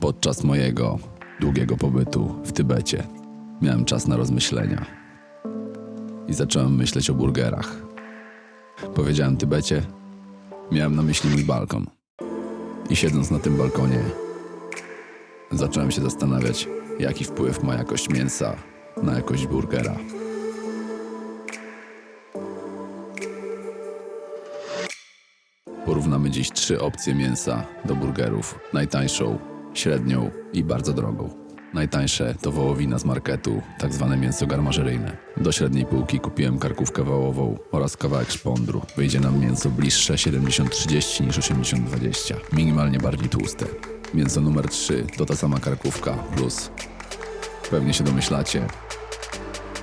Podczas mojego długiego pobytu w Tybecie miałem czas na rozmyślenia i zacząłem myśleć o burgerach. Powiedziałem Tybecie, miałem na myśli mój balkon. I siedząc na tym balkonie, zacząłem się zastanawiać, jaki wpływ ma jakość mięsa na jakość burgera. Porównamy dziś trzy opcje mięsa do burgerów: najtańszą, średnią i bardzo drogą. Najtańsze to wołowina z marketu, tak zwane mięso garmażeryjne. Do średniej półki kupiłem karkówkę wołową oraz kawałek szpondru. Wyjdzie nam mięso bliższe 70-30 niż 80-20, minimalnie bardziej tłuste. Mięso numer 3 to ta sama karkówka plus, pewnie się domyślacie,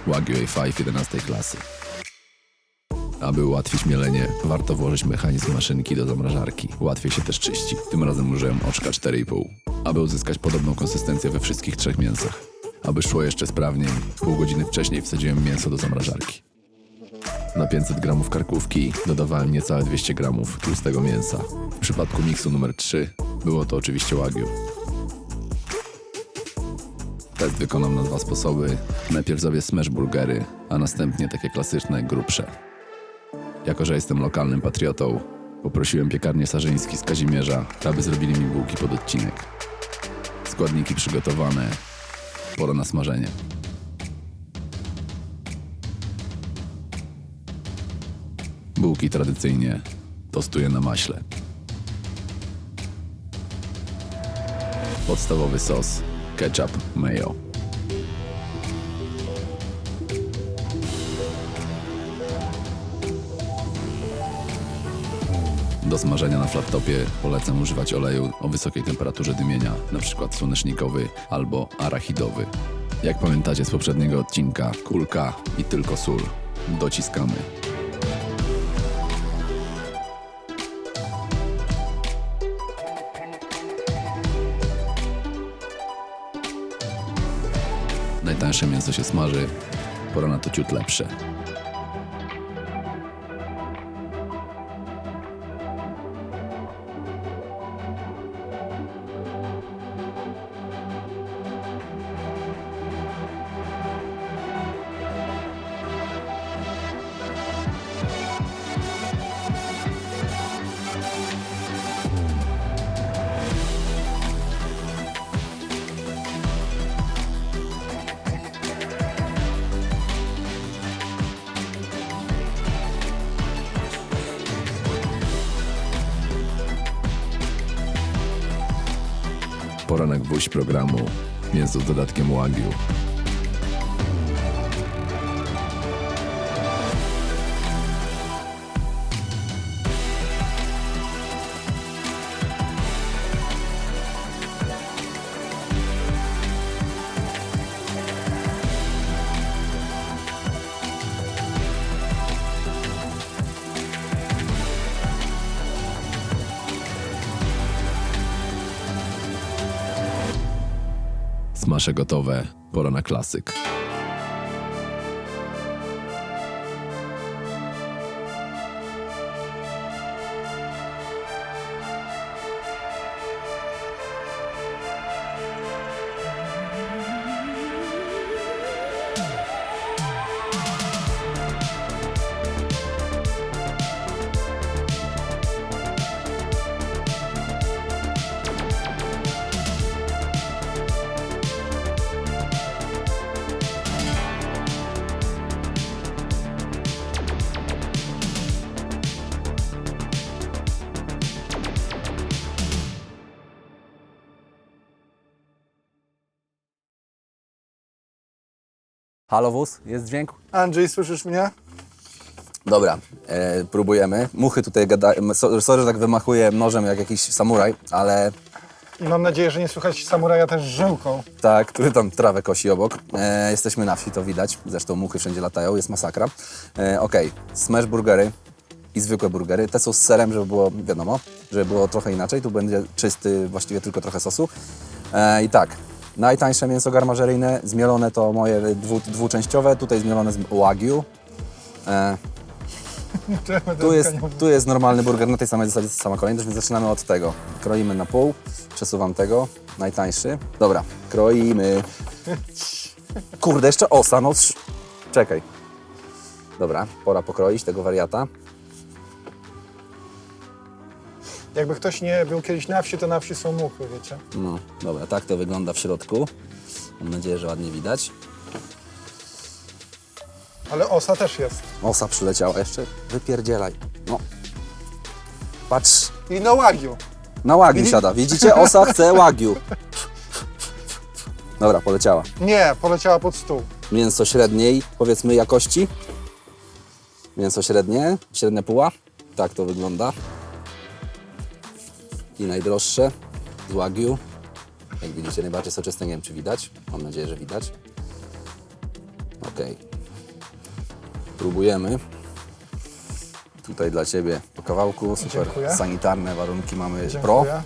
Wagyu A5 11 klasy. Aby ułatwić mielenie, warto włożyć mechanizm maszynki do zamrażarki. Łatwiej się też czyści. Tym razem użyłem oczka 4,5, aby uzyskać podobną konsystencję we wszystkich trzech mięsach. Aby szło jeszcze sprawniej, pół godziny wcześniej wsadziłem mięso do zamrażarki. Na 500 gramów karkówki dodawałem niecałe 200 gramów tłustego mięsa. W przypadku miksu numer 3 było to oczywiście Wagyu. Test wykonam na dwa sposoby. Najpierw zrobię smash burgery, a następnie takie klasyczne, grubsze. Jako, że jestem lokalnym patriotą, poprosiłem piekarnię Sarzyński z Kazimierza, aby zrobili mi bułki pod odcinek. Składniki przygotowane. Pora na smażenie. Bułki tradycyjnie tostuję na maśle. Podstawowy sos ketchup mayo. Do smażenia na flattopie polecam używać oleju o wysokiej temperaturze dymienia, np. słonecznikowy albo arachidowy. Jak pamiętacie z poprzedniego odcinka, kulka i tylko sól. Dociskamy. Najtańsze mięso się smaży, pora na to ciut lepsze. Programu. Mięso z dodatkiem Wagyu. Smasze gotowe. Pora na klasyk. Halo wóz, jest dźwięk? Andrzej, słyszysz mnie? Dobra, e, próbujemy. Muchy tutaj gadają, so, sorry, że tak wymachuję nożem jak jakiś samuraj, ale I mam nadzieję, że nie słychać samuraja też żyłką. tak, który tam trawę kosi obok. E, jesteśmy na wsi, to widać, zresztą muchy wszędzie latają, jest masakra. E, Okej, smash burgery i zwykłe burgery. Te są z serem, żeby było, wiadomo, żeby było trochę inaczej. Tu będzie czysty, właściwie tylko trochę sosu. E, I tak, najtańsze mięso garmażeryjne, zmielone to moje dwu, dwuczęściowe, tutaj zmielone z Wagyu. E, Tu jest, tu jest normalny burger na tej samej zasadzie, sama kolejność, więc zaczynamy od tego. Kroimy na pół. Przesuwam tego. Najtańszy. Dobra, kroimy. Kurde, jeszcze osa, no. Czekaj. Dobra, pora pokroić tego wariata. Jakby ktoś nie był kiedyś na wsi, to na wsi są muchy, wiecie. No, dobra, tak to wygląda w środku. Mam nadzieję, że ładnie widać. Ale osa też jest. Osa przyleciała jeszcze. Wypierdzielaj. No. Patrz, I no łagiu. na łagiu siada. Widzicie? Osa chce łagiu. Dobra, poleciała. Nie, poleciała pod stół. Mięso średniej, powiedzmy, jakości. Mięso średnie, średnia puła. Tak to wygląda. I najdroższe z Wagyu. Jak widzicie, najbardziej soczyste. Nie wiem, czy widać. Mam nadzieję, że widać. Ok. Próbujemy. Tutaj dla Ciebie po kawałku. Super Dziękuję. sanitarne warunki mamy pro. Dziękuję.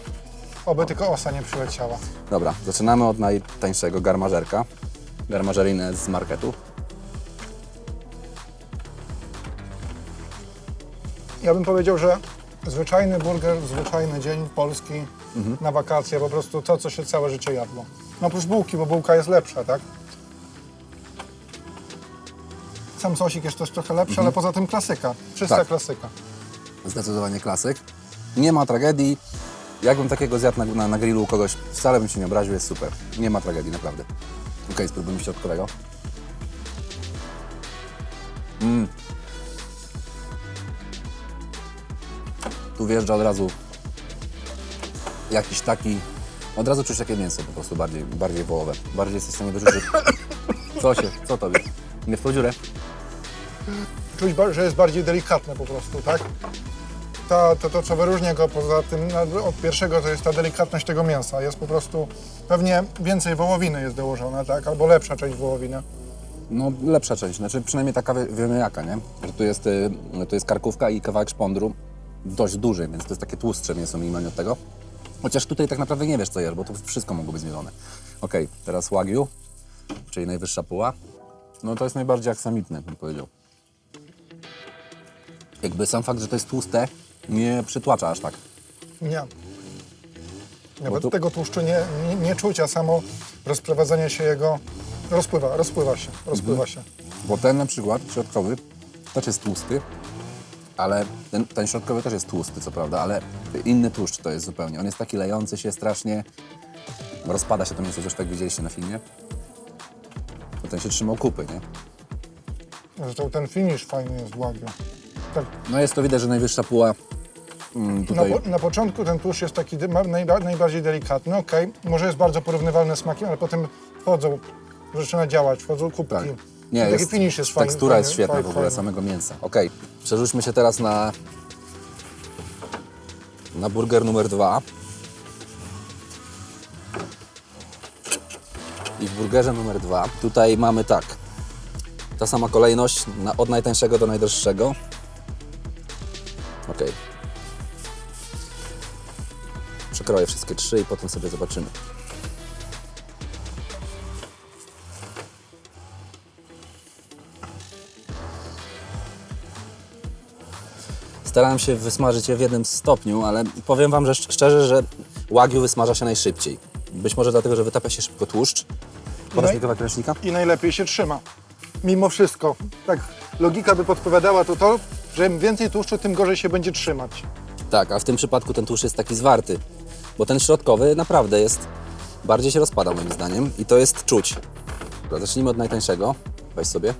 Oby tylko osa nie przyleciała. Dobra, zaczynamy od najtańszego garmażerka. Garmażerinę z marketu. Ja bym powiedział, że zwyczajny burger, zwyczajny dzień polski na wakacje, po prostu to, co się całe życie jadło. No oprócz bułki, bo bułka jest lepsza, tak? Sam sosik jest też trochę lepszy, ale poza tym klasyka. Czysta Tak. klasyka. Zdecydowanie klasyk. Nie ma tragedii. Jakbym takiego zjadł na, na, na grillu u kogoś, wcale bym się nie obraził, jest super. Nie ma tragedii, naprawdę. Okej, spróbujmy środkowego. Tu wjeżdża od razu jakiś taki... Od razu czuć takie mięso po prostu, bardziej, bardziej wołowe. Bardziej jesteś w stanie wyczuć. Co się, co to jest? Nie w tą dziurę? Czuć, że jest bardziej delikatne po prostu, tak? To, to, to co wyróżnia go poza tym no, od pierwszego, to jest ta delikatność tego mięsa. Jest po prostu, pewnie więcej wołowiny jest dołożone, tak? Albo lepsza część wołowiny. No, lepsza część, znaczy przynajmniej taka wie- wiemy jaka, nie? Że tu jest, y, tu jest karkówka i kawałek szpondru, dość duży, więc to jest takie tłustsze mięso minimalnie od tego. Chociaż tutaj tak naprawdę nie wiesz co jesz, bo tu wszystko mogło być zmielone. Okej, teraz Wagyu, czyli najwyższa puła. No to jest najbardziej aksamitne, bym powiedział. Jakby sam fakt, że to jest tłuste, nie przytłacza aż tak. Nie. Nawet tu- tego tłuszczu nie, nie, nie czuć, a samo rozprowadzenie się jego rozpływa, rozpływa się, rozpływa się. Bo ten na przykład, środkowy, też jest tłusty, ale ten, ten środkowy też jest tłusty, co prawda, ale inny tłuszcz to jest zupełnie. On jest taki lejący się strasznie, rozpada się to mięso, zresztą tak widzieliście na filmie. Bo ten się trzymał kupy, nie? Zresztą ten finish fajny jest łagiu. Tak, No jest to widać, że najwyższa puła mm, na, tutaj... po, na początku ten tłuszcz jest taki najba, najbardziej delikatny, okej, może jest bardzo porównywalny smakiem, ale potem wchodzą, zaczyna działać, wchodzą kubki. Tak. Nie, taki jest, finish jest fajny. tekstura jest fajny, świetna fajny, w ogóle fajny. samego mięsa. Okej, przerzućmy się teraz na, na burger numer dwa. I w burgerze numer dwa tutaj mamy tak, ta sama kolejność na, od najtańszego do najdroższego. Okej. Przekroję wszystkie trzy i potem sobie zobaczymy. Starałem się wysmażyć je w jednym stopniu, ale powiem Wam że szcz- szczerze, że Wagyu wysmaża się najszybciej. Być może dlatego, że wytapia się szybko tłuszcz. Podasz mi kawałek ręcznika? I najlepiej się trzyma. Mimo wszystko. Tak, logika by podpowiadała to to, że im więcej tłuszczu, tym gorzej się będzie trzymać. Tak, a w tym przypadku ten tłuszcz jest taki zwarty, bo ten środkowy naprawdę jest, bardziej się rozpada moim zdaniem i to jest czuć. Zacznijmy od najtańszego. Weź sobie.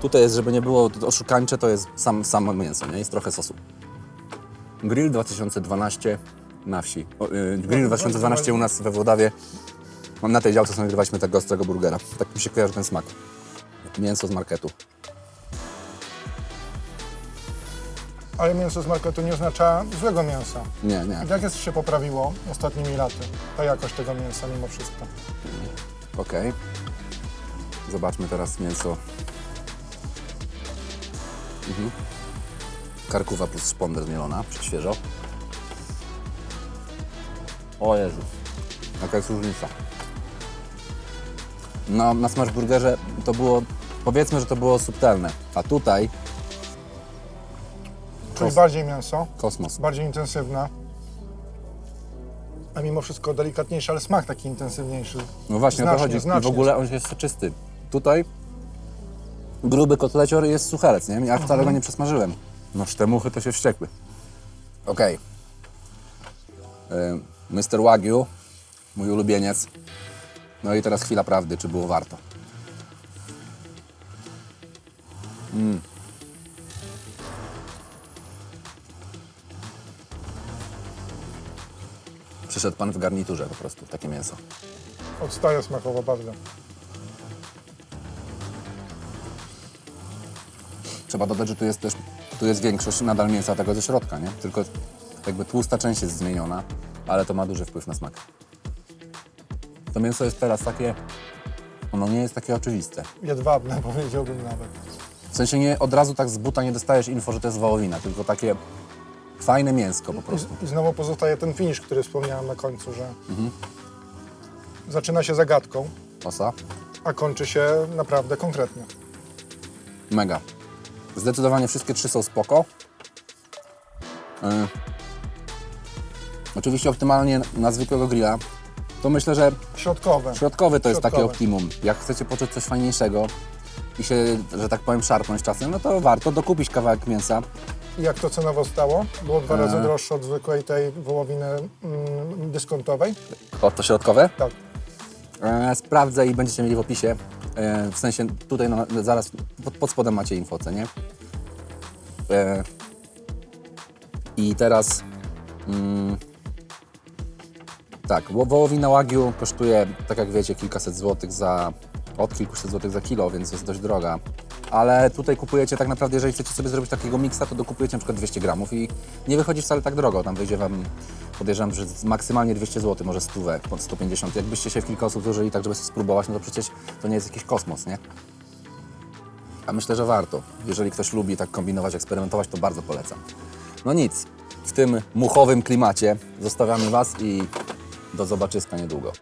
Tutaj jest, żeby nie było oszukańcze, to jest sam, samo mięso, nie? Jest trochę sosu. Grill 2012 na wsi. O, y, grill 2012 u nas we Włodawie. Mam na tej działce, co nagrywaliśmy tego ostrego burgera. Tak mi się kojarzy ten smak. Mięso z marketu. Ale mięso z marketu nie oznacza złego mięsa. Nie, nie. I tak jest się poprawiło ostatnimi laty, ta jakość tego mięsa mimo wszystko. Okej. Zobaczmy teraz mięso. Mhm. Karkuwa plus szponda zmielona, świeżo. O Jezu, jaka jest różnica. No, na smashburgerze to było, powiedzmy, że to było subtelne, a tutaj Czyli Kos- bardziej mięso, kosmos. bardziej intensywne. a mimo wszystko delikatniejszy, ale smak taki intensywniejszy. No właśnie o Znacznie, to chodzi. I w znacznie. ogóle on jest czysty. Tutaj gruby kotlecior jest suchelec, nie? Ja wcale go nie przesmażyłem. No te muchy to się wściekły. Okej. Okay. Mr. Wagyu, mój ulubieniec. No i teraz chwila prawdy, czy było warto. Mm. Przyszedł pan w garniturze po prostu, takie mięso. Odstaje smakowo bardzo. Trzeba dodać, że tu jest też tu jest większość nadal mięsa tego ze środka, nie? Tylko jakby tłusta część jest zmieniona, ale to ma duży wpływ na smak. To mięso jest teraz takie, ono nie jest takie oczywiste. Jedwabne powiedziałbym nawet. W sensie nie od razu tak z buta nie dostajesz info, że to jest wołowina, tylko takie fajne mięsko po prostu. I znowu pozostaje ten finish, który wspomniałem na końcu, że zaczyna się zagadką, Osa, a kończy się naprawdę konkretnie. mega. Zdecydowanie wszystkie trzy są spoko. Yy. Oczywiście optymalnie na zwykłego grilla. To myślę, że Środkowe. Środkowy to jest takie Środkowe. optimum. Jak chcecie poczuć coś fajniejszego i się, że tak powiem, szarpnąć czasem, no to warto dokupić kawałek mięsa. I Jak to cenowo stało? Było dwa razy Eee. droższe od zwykłej tej wołowiny mm, dyskontowej. O, to środkowe? Tak. E, sprawdzę i będziecie mieli w opisie. E, w sensie tutaj no, zaraz pod, pod spodem macie info, co nie? E, I teraz mm, tak, wo- wołowina Wagyu kosztuje, tak jak wiecie, kilkaset złotych za, od kilkuset złotych za kilo, więc jest dość droga. Ale tutaj kupujecie tak naprawdę, jeżeli chcecie sobie zrobić takiego miksa, to dokupujecie przykład 200 gramów i nie wychodzi wcale tak drogo. Tam wyjdzie Wam, podejrzewam, że maksymalnie 200 zł, może 100, pod 150. Jakbyście się w kilka osób zużyli tak, żeby sobie spróbować, no to przecież to nie jest jakiś kosmos, nie? A myślę, że warto. Jeżeli ktoś lubi tak kombinować, eksperymentować, to bardzo polecam. No nic, w tym muchowym klimacie zostawiamy Was i do zobaczyska niedługo.